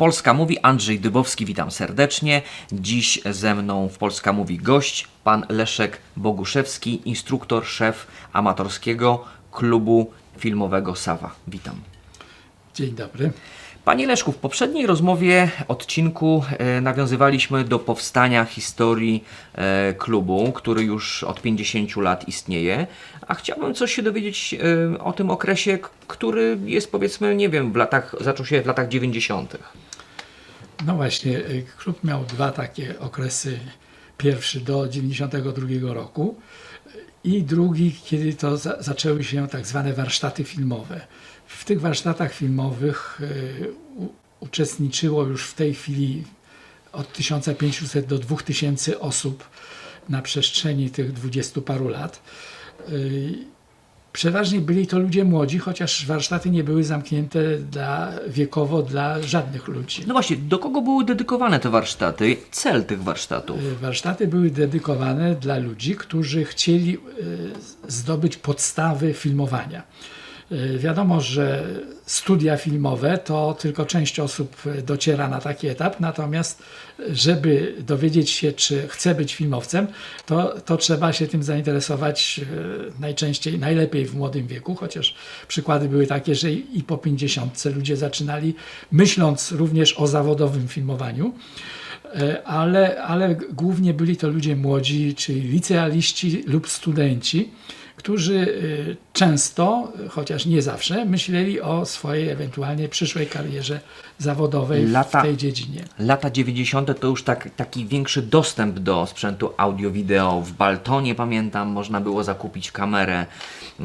Polska Mówi, Andrzej Dybowski, witam serdecznie. Dziś ze mną w Polska Mówi gość, pan Leszek Boguszewski, instruktor, szef amatorskiego klubu filmowego Sawa. Witam. Dzień dobry. Panie Leszku, w poprzedniej rozmowie, odcinku e, nawiązywaliśmy do powstania historii e, klubu, który już od 50 lat istnieje, a chciałbym coś się dowiedzieć e, o tym okresie, który jest powiedzmy, nie wiem, w latach, zaczął się w latach 90. No właśnie, y, klub miał dwa takie okresy. Pierwszy do 92 roku y, i drugi, kiedy to za, zaczęły się tak zwane warsztaty filmowe. W tych warsztatach filmowych y, uczestniczyło już w tej chwili od 1500 do 2000 osób na przestrzeni tych dwudziestu paru lat. Y, Przeważnie byli to ludzie młodzi, chociaż warsztaty nie były zamknięte dla, wiekowo dla żadnych ludzi. No właśnie, do kogo były dedykowane te warsztaty? Cel tych warsztatów? Y, Warsztaty były dedykowane dla ludzi, którzy chcieli zdobyć podstawy filmowania. Y, Wiadomo, że studia filmowe to tylko część osób y, dociera na taki etap, natomiast y, żeby dowiedzieć się, czy chce być filmowcem, to, to trzeba się tym zainteresować najczęściej, najlepiej w młodym wieku, chociaż przykłady były takie, że i po 50 ludzie zaczynali, myśląc również o zawodowym filmowaniu. Ale, ale głównie byli to ludzie młodzi, czyli licealiści lub studenci, którzy y, często, chociaż nie zawsze, myśleli o swojej ewentualnie przyszłej karierze zawodowej Lata- w tej dziedzinie. Lata 90. to już tak, taki większy dostęp do sprzętu audio-wideo. W Baltonie pamiętam, można było zakupić kamerę.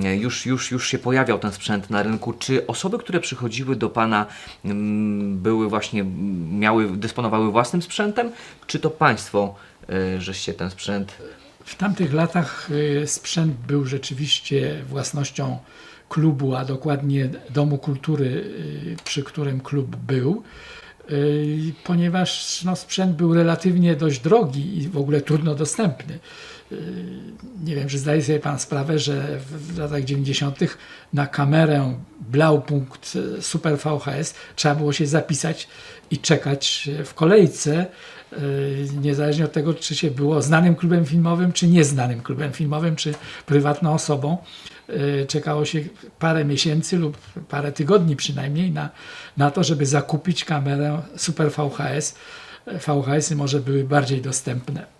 E, Już, już, już się pojawiał ten sprzęt na rynku. Czy osoby, które przychodziły do Pana mm, były właśnie, miały, dysponowały własnym sprzętem? Czy to Państwo, y, żeście ten sprzęt... W tamtych latach y, sprzęt był rzeczywiście własnością klubu, a dokładnie Domu Kultury, y, przy którym klub był, y, ponieważ no, sprzęt był relatywnie dość drogi i w ogóle trudno dostępny. Nie wiem, czy zdaje sobie Pan sprawę, że w latach 90. na kamerę Blaupunkt y, Super VHS trzeba było się zapisać i czekać w kolejce, y, niezależnie od tego, czy się było znanym klubem filmowym, czy nieznanym klubem filmowym, czy prywatną osobą. Y, Czekało się parę miesięcy lub parę tygodni przynajmniej na, na to, żeby zakupić kamerę Super VHS. VHS-y może były bardziej dostępne.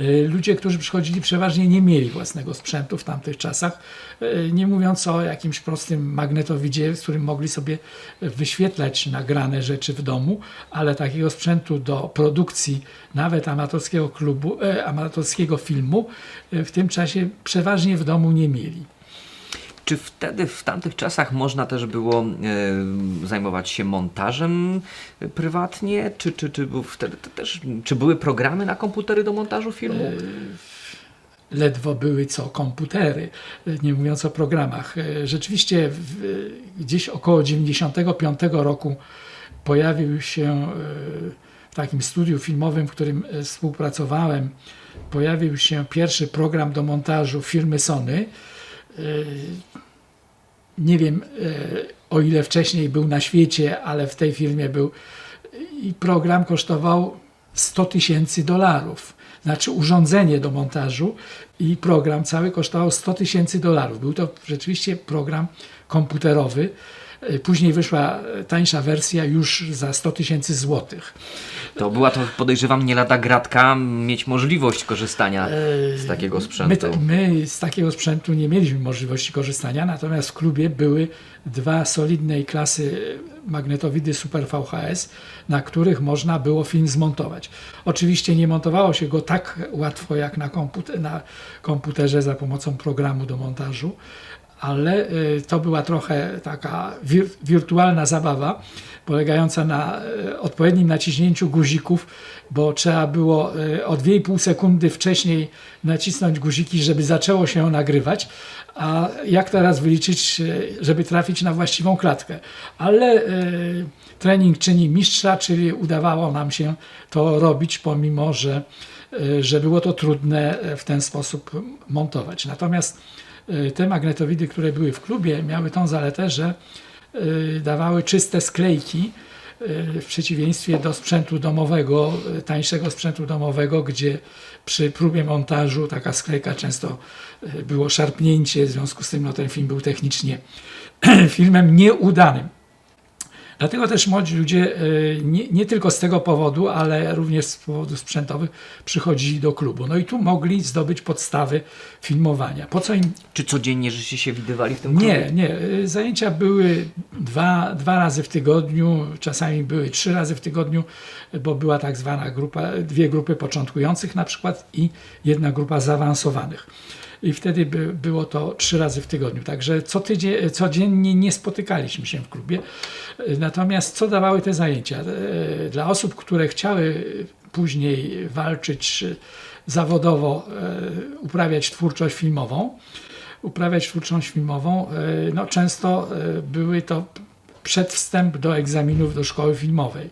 Y, Ludzie, którzy przychodzili, przeważnie nie mieli własnego sprzętu w tamtych czasach, y, nie mówiąc o jakimś prostym magnetowidzie, z którym mogli sobie wyświetlać nagrane rzeczy w domu, ale takiego sprzętu do produkcji nawet amatorskiego klubu, e, amatorskiego filmu w tym czasie przeważnie w domu nie mieli. Czy wtedy, w tamtych czasach można też było e, zajmować się montażem e, prywatnie? Czy, czy, czy, wtedy też, czy były programy na komputery do montażu filmu? ledwo były co komputery, nie mówiąc o programach. E, Rzeczywiście w, gdzieś około 95 roku pojawił się e, w takim studiu filmowym, w którym e, współpracowałem, pojawił się pierwszy program do montażu firmy Sony. E, Nie wiem e, o ile wcześniej był na świecie, ale w tej firmie był i program kosztował 100 tysięcy dolarów. Znaczy urządzenie do montażu i program cały kosztował 100 tysięcy dolarów. Był to rzeczywiście program komputerowy. E, Później wyszła e, tańsza wersja już za 100 tysięcy złotych. To była to, podejrzewam, nie lada gratka mieć możliwość korzystania z takiego My, sprzętu. to, my z takiego sprzętu nie mieliśmy możliwości korzystania, natomiast w klubie były dwa solidnej klasy magnetowidy Super VHS, na których można było film zmontować. Oczywiście nie montowało się go tak łatwo jak na, komputer, na komputerze za pomocą programu do montażu, ale y, to była trochę taka wir, wirtualna zabawa, polegająca na y, odpowiednim naciśnięciu guzików, bo trzeba było y, o 2,5 sekundy wcześniej nacisnąć guziki, żeby zaczęło się nagrywać, a jak teraz wyliczyć, żeby trafić na właściwą klatkę. Ale trening czyni mistrza, czyli udawało nam się to robić, pomimo że że było to trudne w ten sposób montować. Natomiast te magnetowidy, które były w klubie, miały tą zaletę, że e, dawały czyste sklejki e, w przeciwieństwie do sprzętu domowego, tańszego sprzętu domowego, gdzie przy próbie montażu taka sklejka często było szarpnięcie, w związku z tym no, ten film był technicznie filmem nieudanym. Dlatego też młodzi ludzie e, nie, nie tylko z tego powodu, ale również z powodów sprzętowych przychodzili do klubu. No i tu mogli zdobyć podstawy filmowania. Po co im Czy codziennie żeście się widywali w tym klubie? nie, nie. Zajęcia były dwa, dwa razy w tygodniu, czasami były trzy razy w tygodniu, bo była tak zwana grupa, dwie grupy początkujących na przykład i jedna grupa zaawansowanych. I wtedy by, było to trzy razy w tygodniu. Także co tydzień, codziennie nie spotykaliśmy się w klubie. Natomiast co dawały te zajęcia? Y, Dla osób, które chciały później walczyć zawodowo, y, uprawiać twórczość filmową, uprawiać twórczość filmową, e, no często e, były to przedwstęp do egzaminów do szkoły filmowej.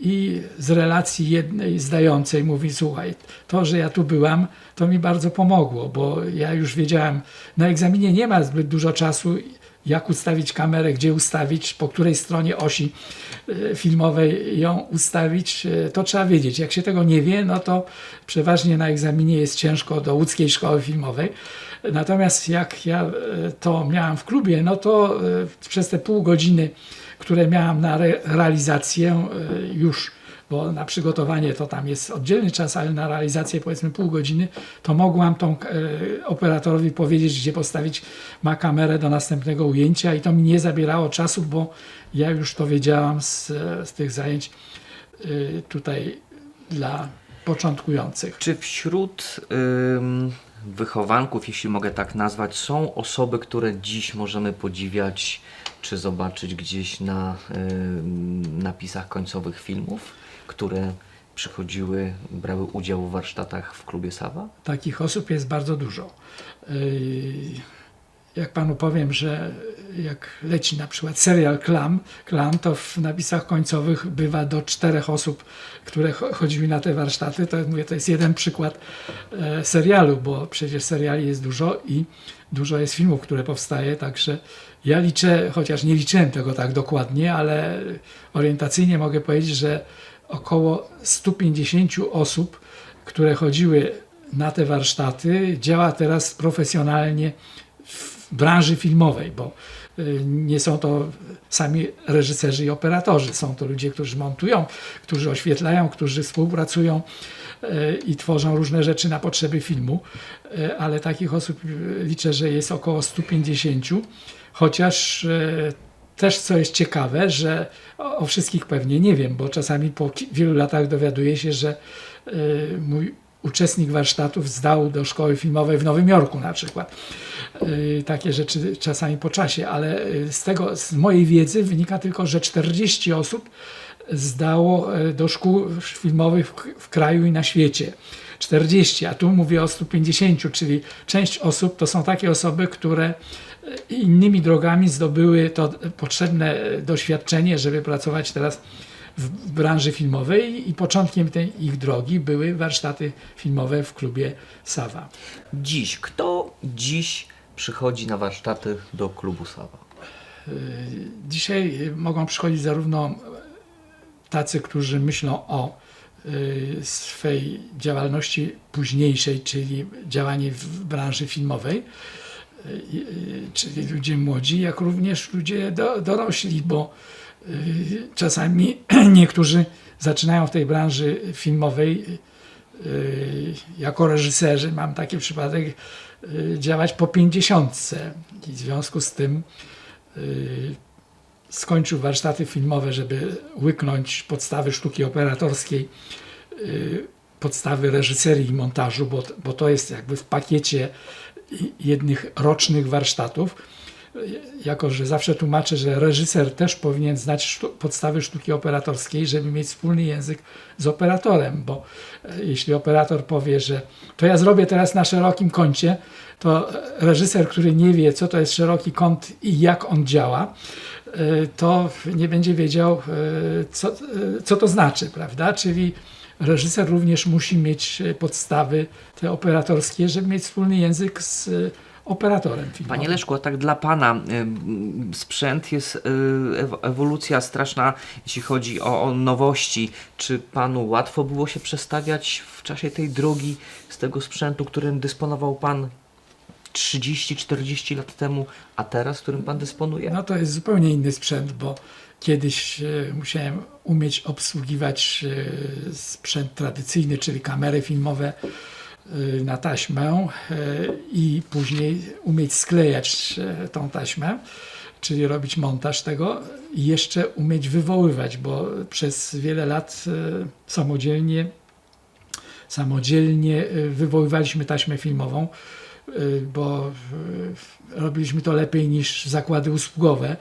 I z relacji jednej zdającej mówi, słuchaj, to, że ja tu byłam, to mi bardzo pomogło, bo ja już wiedziałam, na egzaminie nie ma zbyt dużo czasu, jak ustawić kamerę, gdzie ustawić, po której stronie osi e, filmowej ją ustawić, e, to trzeba wiedzieć. Jak się tego nie wie, no to przeważnie na egzaminie jest ciężko do łódzkiej szkoły filmowej. Natomiast jak ja e, to miałam w klubie, no to przez te pół godziny, które miałam na re realizację już, bo na przygotowanie to tam jest oddzielny czas, ale na realizację powiedzmy pół godziny, to mogłam tą e, operatorowi powiedzieć, gdzie postawić ma kamerę do następnego ujęcia i to mi nie zabierało czasu, bo ja już to wiedziałam z, z tych zajęć e, tutaj dla początkujących. Czy wśród wychowanków, jeśli mogę tak nazwać, są osoby, które dziś możemy podziwiać czy zobaczyć gdzieś na ym, napisach końcowych filmów, które przychodziły, brały udział w warsztatach w klubie Sawa? Takich osób jest bardzo dużo. Yy, Jak panu powiem, że jak leci na przykład serial Klan, Klan to w napisach końcowych bywa do czterech osób, które cho- chodziły na te warsztaty. To, mówię, to jest jeden przykład e, serialu, bo przecież seriali jest dużo i dużo jest filmów, które powstaje, także ja liczę, chociaż nie liczyłem tego tak dokładnie, ale orientacyjnie mogę powiedzieć, że około 150 osób, które chodziły na te warsztaty, działa teraz profesjonalnie w branży filmowej, bo y, nie są to sami reżyserzy i operatorzy, są to ludzie, którzy montują, którzy oświetlają, którzy współpracują y, i tworzą różne rzeczy na potrzeby filmu, Y, ale takich osób liczę, że jest około 150, chociaż też co jest ciekawe, że o, o wszystkich pewnie nie wiem, bo czasami po wielu latach dowiaduję się, że y, mój uczestnik warsztatów zdał do szkoły filmowej w Nowym Jorku na przykład. Y, Takie rzeczy czasami po czasie, ale y, z tego, z mojej wiedzy wynika tylko, że 40 osób zdało y, do szkół filmowych w, w kraju i na świecie. 40, a tu mówię o 150, czyli część osób to są takie osoby, które y, innymi drogami zdobyły to potrzebne y, doświadczenie, żeby pracować teraz w branży filmowej i początkiem tej ich drogi były warsztaty filmowe w klubie Sawa. Dziś, kto dziś przychodzi na warsztaty do klubu Sawa? Dzisiaj y, mogą przychodzić zarówno tacy, którzy myślą o swej działalności późniejszej, czyli działanie w branży filmowej, y, y, czyli ludzie młodzi, jak również ludzie do, dorośli, bo y, czasami niektórzy zaczynają w tej branży filmowej y, jako reżyserzy, mam taki przypadek, y, działać po pięćdziesiątce. I w związku z tym y, skończył warsztaty filmowe, żeby łyknąć podstawy sztuki operatorskiej, y, podstawy reżyserii i montażu, bo, bo to jest jakby w pakiecie jednych rocznych warsztatów. Jako, że zawsze tłumaczę, że reżyser też powinien znać sztu, podstawy sztuki operatorskiej, żeby mieć wspólny język z operatorem, bo e, jeśli operator powie, że to ja zrobię teraz na szerokim kącie, to reżyser, który nie wie, co to jest szeroki kąt i jak on działa, to nie będzie wiedział, y, co, y, co to znaczy, prawda? Czyli reżyser również musi mieć podstawy te operatorskie, żeby mieć wspólny język z operatorem filmowym. Panie Leszku, a tak dla Pana sprzęt jest y, ew- ewolucja straszna, jeśli chodzi o nowości. Czy Panu łatwo było się przestawiać w czasie tej drogi z tego sprzętu, którym dysponował Pan 30-40 lat temu, a teraz, którym Pan dysponuje? No to jest zupełnie inny sprzęt, bo kiedyś e, musiałem umieć obsługiwać e, sprzęt tradycyjny, czyli kamery filmowe e, na taśmę i później umieć sklejać tą taśmę, czyli robić montaż tego i jeszcze umieć wywoływać, bo przez wiele lat samodzielnie samodzielnie wywoływaliśmy taśmę filmową, bo e, robiliśmy to lepiej niż zakłady usługowe.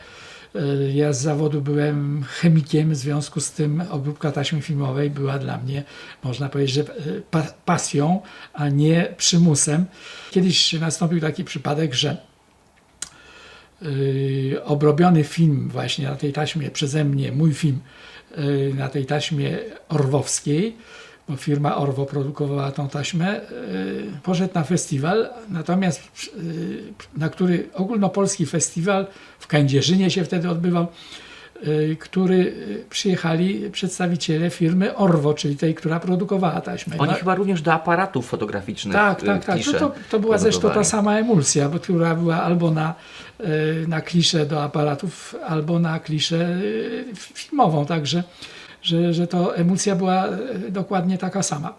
E, Ja z zawodu byłem chemikiem, w związku z tym obróbka taśmy filmowej była dla mnie, można powiedzieć, że pa- pasją, a nie przymusem. Kiedyś nastąpił taki przypadek, że y, obrobiony film właśnie na tej taśmie przeze mnie, mój film y, na tej taśmie orwowskiej, bo firma Orwo produkowała tą taśmę, y, poszedł na festiwal, natomiast y, na który ogólnopolski festiwal w Kędzierzynie się wtedy odbywał, y, który przyjechali przedstawiciele firmy Orwo, czyli tej, która produkowała taśmę. Oni No- chyba również do aparatów fotograficznych tak, tak, tak. klisze To, to, była zresztą ta sama emulsja, bo, która była albo na, na kliszę do aparatów, albo na kliszę filmową, także że, że to emulsja była y, dokładnie taka sama.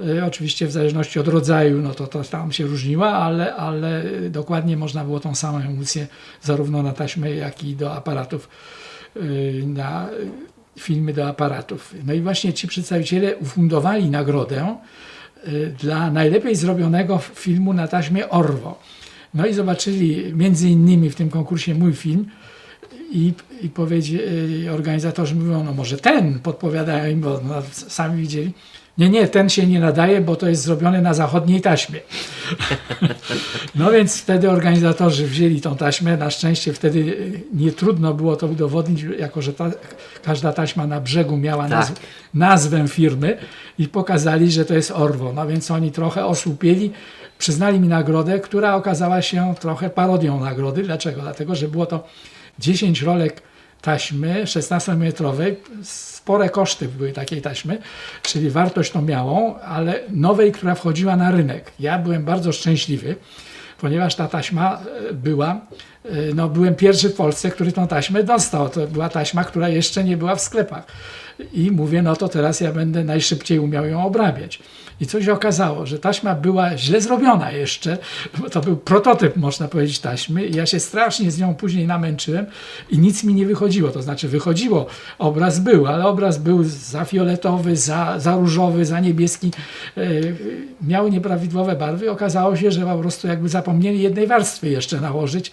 Y, Oczywiście w zależności od rodzaju, no to, to tam się różniła, ale, ale dokładnie można było tą samą emulsję zarówno na taśmę, jak i do aparatów, y, na filmy do aparatów. No i właśnie ci przedstawiciele ufundowali nagrodę dla najlepiej zrobionego filmu na taśmie Orwo. No i zobaczyli między innymi w tym konkursie mój film i, i powiedzieli, organizatorzy mówią, no może ten, podpowiadają im, bo no, sami widzieli. Nie, nie, ten się nie nadaje, bo to jest zrobione na zachodniej taśmie. No więc wtedy organizatorzy wzięli tą taśmę. Na szczęście wtedy y, nie trudno było to udowodnić, jako że ta, każda taśma na brzegu miała Tak. nazw, nazwę firmy i pokazali, że to jest Orwo. No więc oni trochę osłupieli, przyznali mi nagrodę, która okazała się trochę parodią nagrody. Dlaczego? Dlatego, że było to 10 rolek taśmy 16-metrowej. Spore koszty były takiej taśmy, czyli wartość to miało, ale nowej, która wchodziła na rynek. Ja byłem bardzo szczęśliwy, ponieważ ta taśma e, była, no byłem pierwszy w Polsce, który tą taśmę dostał. To była taśma, która jeszcze nie była w sklepach. I mówię, no to teraz ja będę najszybciej umiał ją obrabiać. I co się okazało, że taśma była źle zrobiona jeszcze, bo to był prototyp, można powiedzieć, taśmy. I ja się strasznie z nią później namęczyłem i nic mi nie wychodziło. To znaczy wychodziło, obraz był, ale obraz był za fioletowy, za, za różowy, za niebieski. E, miał nieprawidłowe barwy. Okazało się, że po prostu jakby zapomnieli jednej warstwy jeszcze nałożyć,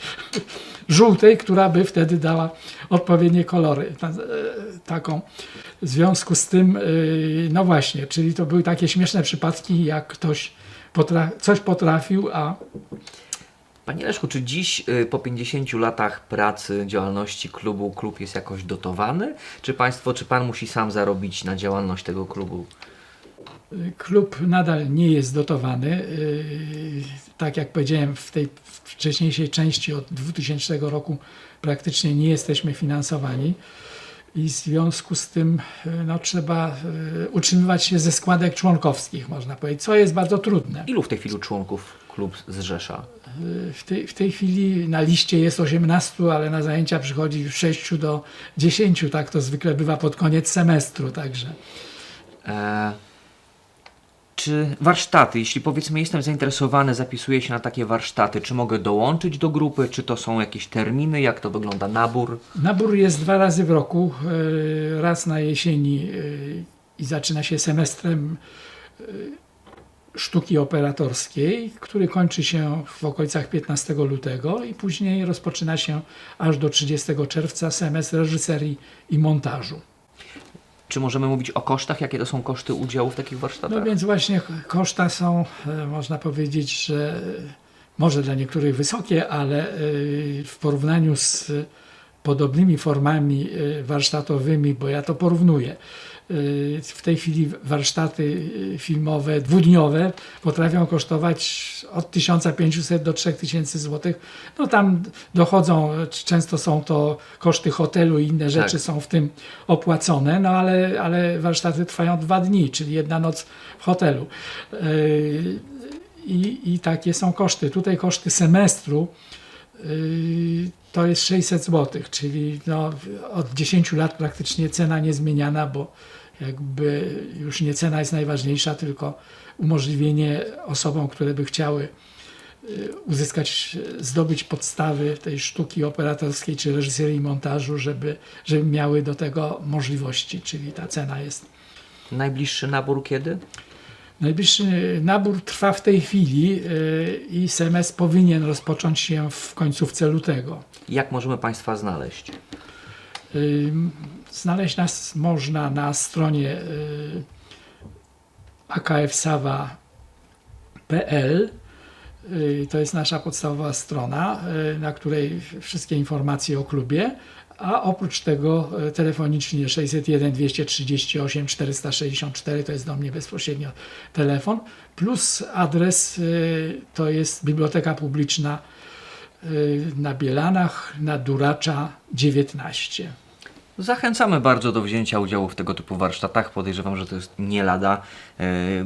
żółtej, która by wtedy dała odpowiednie kolory. E, taką. W związku z tym, e, no właśnie, czyli to były takie śmieszne przypadki, jak ktoś coś potrafił, a Panie Leszku, czy dziś y, po 50 latach pracy, działalności klubu, klub jest jakoś dotowany? Czy państwo, czy pan musi sam zarobić na działalność tego klubu? Klub nadal nie jest dotowany. Yy, Tak jak powiedziałem, w tej wcześniejszej części od 2000 roku praktycznie nie jesteśmy finansowani i w związku z tym yy, no, trzeba yy, utrzymywać się ze składek członkowskich, można powiedzieć, co jest bardzo trudne. Ilu w tej chwili członków klub zrzesza? W tej, w tej chwili na liście jest 18, ale na zajęcia przychodzi 6 do 10, tak to zwykle bywa pod koniec semestru, także. E, czy warsztaty, jeśli powiedzmy jestem zainteresowany, zapisuję się na takie warsztaty, czy mogę dołączyć do grupy, czy to są jakieś terminy, jak to wygląda nabór? Nabór jest dwa razy w roku, e, raz na jesieni e, i zaczyna się semestrem e, sztuki operatorskiej, który kończy się w okolicach 15 lutego i później rozpoczyna się aż do 30 czerwca semestr reżyserii i montażu. Czy możemy mówić o kosztach? Jakie to są koszty udziału w takich warsztatach? No więc właśnie koszta są, e, można powiedzieć, że e, może dla niektórych wysokie, ale e, w porównaniu z podobnymi formami warsztatowymi, bo ja to porównuję, w tej chwili warsztaty y, filmowe dwudniowe potrafią kosztować od 1500 do 3000 zł. No tam dochodzą, często są to koszty hotelu i inne rzeczy Tak. są w tym opłacone, no ale, ale warsztaty trwają dwa dni, czyli jedna noc w hotelu. Y, I, I takie są koszty. Tutaj koszty semestru y, to jest 600 zł, czyli no, od 10 lat praktycznie cena niezmieniana, bo jakby już nie cena jest najważniejsza, tylko umożliwienie osobom, które by chciały y, uzyskać, zdobyć podstawy tej sztuki operatorskiej czy reżyserii montażu, żeby, żeby miały do tego możliwości, czyli ta cena jest Najbliższy nabór kiedy? Najbliższy nabór trwa w tej chwili y, i semestr powinien rozpocząć się w końcówce lutego. Jak możemy Państwa znaleźć? Y, Znaleźć nas można na stronie y, akfsawa.pl. To jest nasza podstawowa strona, na której wszystkie informacje o klubie, a oprócz tego y, telefonicznie 601 238 464 to jest do mnie bezpośrednio telefon, plus adres y, to jest Biblioteka Publiczna y, na Bielanach, na Duracza 19. Zachęcamy bardzo do wzięcia udziału w tego typu warsztatach. Podejrzewam, że to jest nie lada. E,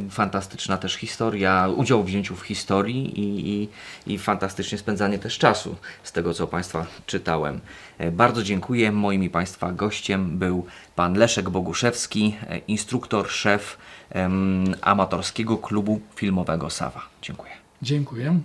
fantastyczna też historia, udział w wzięciu w historii i, i, i fantastycznie spędzanie też czasu z tego, co Państwa czytałem. E, bardzo dziękuję. Moim i Państwa gościem był Pan Leszek Boguszewski, e, instruktor, szef amatorskiego klubu filmowego Sawa. Dziękuję. Dziękuję.